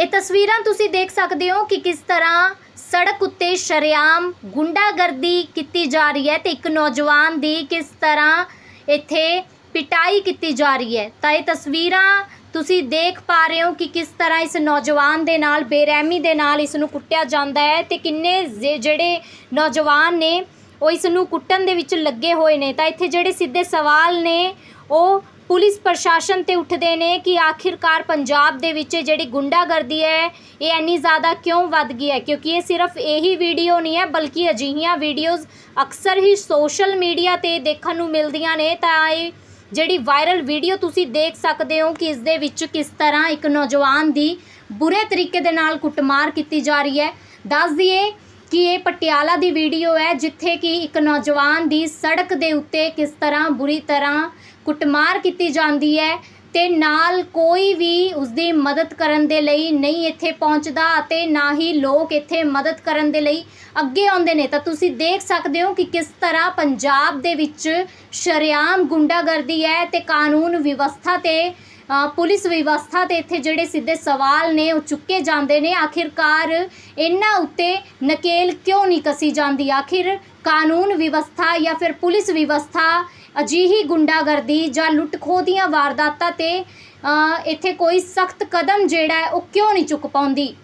ਇਹ ਤਸਵੀਰਾਂ ਤੁਸੀਂ ਦੇਖ ਸਕਦੇ ਹੋ ਕਿ ਕਿਸ ਤਰ੍ਹਾਂ ਸੜਕ ਉੱਤੇ ਸ਼ਰੇਆਮ ਗੁੰਡਾਗਰਦੀ ਕੀਤੀ ਜਾ ਰਹੀ ਹੈ ਤੇ ਇੱਕ ਨੌਜਵਾਨ ਦੀ ਕਿਸ ਤਰ੍ਹਾਂ ਇੱਥੇ ਪਿਟਾਈ ਕੀਤੀ ਜਾ ਰਹੀ ਹੈ। ਤਾਂ ਇਹ ਤਸਵੀਰਾਂ ਤੁਸੀਂ ਦੇਖ ਪਾ ਰਹੇ ਹੋ ਕਿ ਕਿਸ ਤਰ੍ਹਾਂ ਇਸ ਨੌਜਵਾਨ ਦੇ ਨਾਲ, ਬੇਰਹਿਮੀ ਦੇ ਨਾਲ ਇਸ ਨੂੰ ਕੁੱਟਿਆ ਜਾਂਦਾ ਹੈ ਤੇ ਕਿੰਨੇ ਜੇ- ਜਿਹੜੇ ਨੌਜਵਾਨ ਨੇ ਉਹ ਇਸ ਨੂੰ ਕੁੱਟਣ ਦੇ ਵਿੱਚ ਲੱਗੇ ਹੋਏ ਨੇ। ਤਾਂ ਇੱਥੇ ਜਿਹੜੇ ਸਿੱਧੇ ਸਵਾਲ ਨੇ, ਉਹ ਪੁਲਿਸ ਪ੍ਰਸ਼ਾਸਨ ਤੇ ਉੱਠਦੇ ਨੇ ਕਿ ਆਖਿਰਕਾਰ ਪੰਜਾਬ ਦੇ ਵਿੱਚ ਇਹ ਜਿਹੜੀ ਗੁੰਡਾਗਰਦੀ ਹੈ, ਇਹ ਇੰਨੀ ਜ਼ਿਆਦਾ ਕਿਉਂ ਵੱਧ ਗਈ ਹੈ? ਕਿਉਂਕਿ ਇਹ ਸਿਰਫ ਇਹੀ ਵੀਡੀਓ ਨਹੀਂ ਹੈ, ਬਲਕਿ ਅਜਿਹੀਆਂ ਵੀਡੀਓਜ਼ ਅਕਸਰ ਹੀ ਸੋਸ਼ਲ ਮੀਡੀਆ ਤੇ ਦੇਖਣ ਨੂੰ ਮਿਲਦੀਆਂ ਨੇ। ਤਾਂ ਇਹ ਜਿਹੜੀ ਵਾਇਰਲ ਵੀਡੀਓ ਤੁਸੀਂ ਦੇਖ ਸਕਦੇ ਹੋ ਕਿ ਇਸ ਦੇ ਵਿੱਚ ਕਿਸ ਤਰ੍ਹਾਂ ਇੱਕ ਨੌਜਵਾਨ ਦੀ ਬੁਰੇ ਤਰੀਕੇ ਦੇ ਨਾਲ ਕੁੱਟਮਾਰ ਕੀਤੀ ਜਾ ਰਹੀ ਹੈ। ਦੱਸ ਦਈਏ ਕਿ ਇਹ ਪਟਿਆਲਾ ਦੀ ਵੀਡੀਓ ਹੈ ਜਿੱਥੇ ਕਿ ਇੱਕ ਨੌਜਵਾਨ ਦੀ ਸੜਕ ਦੇ ਉੱਤੇ ਕਿਸ ਤਰ੍ਹਾਂ ਬੁਰੀ ਤਰ੍ਹਾਂ ਕੁੱਟਮਾਰ ਕੀਤੀ ਜਾਂਦੀ ਹੈ ਤੇ ਨਾਲ ਕੋਈ ਵੀ ਉਸਦੀ ਮਦਦ ਕਰਨ ਦੇ ਲਈ ਨਹੀਂ ਇੱਥੇ ਪਹੁੰਚਦਾ ਅਤੇ ਨਾ ਹੀ ਲੋਕ ਇੱਥੇ ਮਦਦ ਕਰਨ ਦੇ ਲਈ ਅੱਗੇ ਆਉਂਦੇ ਨੇ। ਤਾਂ ਤੁਸੀਂ ਦੇਖ ਸਕਦੇ ਹੋ ਕਿ ਕਿਸ ਤਰ੍ਹਾਂ ਪੰਜਾਬ ਦੇ ਵਿੱਚ ਸ਼ਰੇਆਮ ਗੁੰਡਾਗਰਦੀ ਹੈ ਤੇ ਕਾਨੂੰਨ ਵਿਵਸਥਾ ਤੇ ਪੁਲਿਸ ਵਿਵਸਥਾ ਤੇ ਇੱਥੇ ਜਿਹੜੇ ਸਿੱਧੇ ਸਵਾਲ ਨੇ, ਉਹ ਚੁੱਕੇ ਜਾਂਦੇ ਨੇ। ਆਖਿਰਕਾਰ ਇਹਨਾਂ ਉੱਤੇ ਨਕੇਲ ਕਿਉਂ ਨਹੀਂ ਕਸੀ ਜਾਂਦੀ? ਆਖਿਰ ਕਾਨੂੰਨ ਵਿਵਸਥਾ ਜਾਂ ਫਿਰ ਪੁਲਿਸ ਵਿਵਸਥਾ ਅਜਿਹੀ ਗੁੰਡਾਗਰਦੀ ਜਾਂ ਲੁੱਟ-ਖੋਹ ਦੀਆਂ ਵਾਰਦਾਤਾਂ ਤੇ ਇੱਥੇ ਕੋਈ ਸਖਤ ਕਦਮ ਜਿਹੜਾ ਉਹ ਕਿਉਂ ਨਹੀਂ ਚੁੱਕ ਪਾਉਂਦੀ?